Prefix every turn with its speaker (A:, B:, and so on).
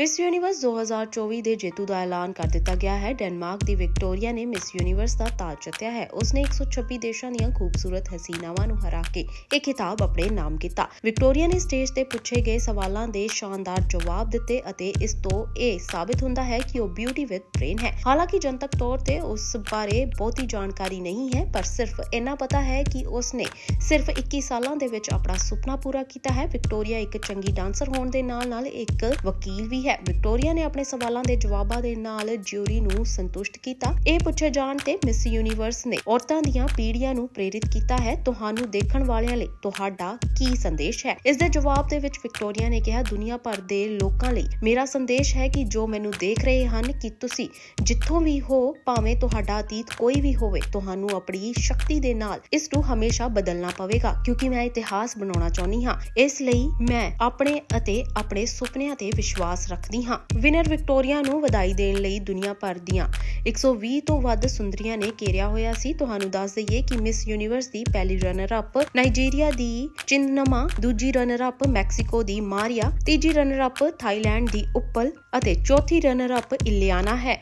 A: Miss universe 2024 ਦੇ ਜੇਤੂ ਦਾ ਐਲਾਨ ਕਰ ਦਿੱਤਾ ਗਿਆ ਹੈ। ਡੈਨਮਾਰਕ ਦੀ ਵਿਕਟੋਰੀਆ ਨੇ ਮਿਸ ਯੂਨੀਵਰਸ ਦਾ ਤਾਜ ਜਿੱਤਿਆ ਹੈ। ਉਸਨੇ 126 ਦੇਸ਼ਾਂ ਦੀਆਂ ਖੂਬਸੂਰਤ ਹਸੀਨਾਵਾਂ ਨੂੰ ਹਰਾ ਕੇ ਇਹ ਖਿਤਾਬ ਆਪਣੇ ਨਾਮ ਕੀਤਾ। ਵਿਕਟੋਰੀਆ ਨੇ ਸਟੇਜ ਤੇ ਪੁੱਛੇ ਗਏ ਸਵਾਲਾਂ ਦੇ ਸ਼ਾਨਦਾਰ ਜਵਾਬ ਦਿੱਤੇ ਅਤੇ ਇਸ ਤੋਂ ਇਹ ਸਾਬਿਤ ਹੁੰਦਾ ਹੈ ਕਿ ਉਹ ਬਿਊਟੀ ਵਿਦ ਬ੍ਰੇਨ ਹੈ। ਹਾਲਾਂਕਿ ਜਨਤਕ ਤੌਰ ਤੇ ਉਸ ਬਾਰੇ ਬਹੁਤੀ ਜਾਣਕਾਰੀ ਨਹੀਂ ਹੈ, ਪਰ ਸਿਰਫ ਇੰਨਾ ਪਤਾ ਹੈ ਕਿ ਉਸਨੇ ਸਿਰਫ 21 ਸਾਲਾਂ ਦੇ ਵਿੱਚ ਆਪਣਾ ਸੁਪਨਾ ਪੂਰਾ ਕੀਤਾ ਹੈ। ਵਿਕਟੋਰੀਆ ਇੱਕ ਚੰਗੀ ਡਾਂਸਰ ਹੋਣ ਦੇ ਨਾਲ-ਨਾਲ ਇੱਕ ਵਕੀਲ ਵੀ ਹੈ। ਵਿਕਟੋਰੀਆ ਨੇ ਆਪਣੇ ਸਵਾਲਾਂ ਦੇ ਜਵਾਬਾਂ ਦੇ ਨਾਲ ਜਿਊਰੀ ਨੂੰ ਸੰਤੁਸ਼ਟ ਕੀਤਾ। ਇਹ ਪੁੱਛੇ ਜਾਣ ਤੇ ਮਿਸ ਯੂਨੀਵਰਸ ਨੇ ਔਰਤਾਂ ਦੀਆਂ ਪੀੜ੍ਹੀਆਂ ਨੂੰ ਪ੍ਰੇਰਿਤ ਕੀਤਾ ਹੈ ਤੁਹਾਨੂੰ ਦੇਖਣ ਵਾਲਿਆਂ ਲਈ। ਤੁਹਾਡਾ ਕੀ ਸੰਦੇਸ਼ ਹੈ? ਇਸ ਦੇ ਜਵਾਬ ਦੇ ਵਿੱਚ ਵਿਕਟੋਰੀਆ ਨੇ ਕਿਹਾ, ਦੁਨੀਆ ਭਰ ਦੇ ਲੋਕਾਂ ਲਈ ਮੇਰਾ ਸੰਦੇਸ਼ ਹੈ ਕਿ ਜੋ ਮੈਨੂੰ ਦੇਖ ਰਹੇ ਹਨ ਕਿ ਤੁਸੀਂ ਜਿੱਥੋਂ ਵੀ ਹੋ, ਭਾਵੇਂ ਤੁਹਾਡਾ ਅਤੀਤ ਕੋਈ ਵੀ ਹੋਵੇ, ਤੁਹਾਨੂੰ ਆਪਣੀ ਸ਼ਕਤੀ ਦੇ ਨਾਲ ਇਸ ਨੂੰ ਹਮੇਸ਼ਾ ਬਦਲਣਾ ਪਵੇਗਾ, ਕਿਉਂਕਿ ਮੈਂ ਇਤਿਹਾਸ ਬਣਾਉਣਾ ਚਾਹੁੰਦੀ ਹਾਂ। ਇਸ ਲਈ ਮੈਂ ਆਪਣੇ ਅਤੇ ਆਪਣੇ ਸੁਪਨਿਆਂ ਤੇ ਵਿਸ਼ਵਾਸ ਰੱਖ ਰੱਖਦੀ ਹਾਂ ਵਿਨਰ ਵਿਕਟੋਰੀਆ ਨੂੰ ਵਧਾਈ ਦੇਣ ਲਈ ਦੁਨੀਆ ਭਰ ਦੀਆਂ 120 ਤੋਂ ਵੱਧ ਸੁੰਦਰੀਆਂ ਨੇ ਘੇਰਿਆ ਹੋਇਆ ਸੀ। ਤੁਹਾਨੂੰ ਦੱਸ ਦਈਏ ਕਿ ਮਿਸ ਯੂਨੀਵਰਸ ਦੀ ਪਹਿਲੀ ਰਨਰ ਅਪ ਨਾਈਜੀਰੀਆ ਦੀ ਚਿੰਨਮਾ, ਦੂਜੀ ਰਨਰ ਅਪ ਮੈਕਸੀਕੋ ਦੀ ਮਾਰੀਆ, ਤੀਜੀ ਰਨਰ ਅਪ ਥਾਈਲੈਂਡ ਦੀ ਉੱਪਲ ਅਤੇ ਚੌਥੀ ਰਨਰ ਅਪ ਇਲਿਆਨਾ ਹੈ।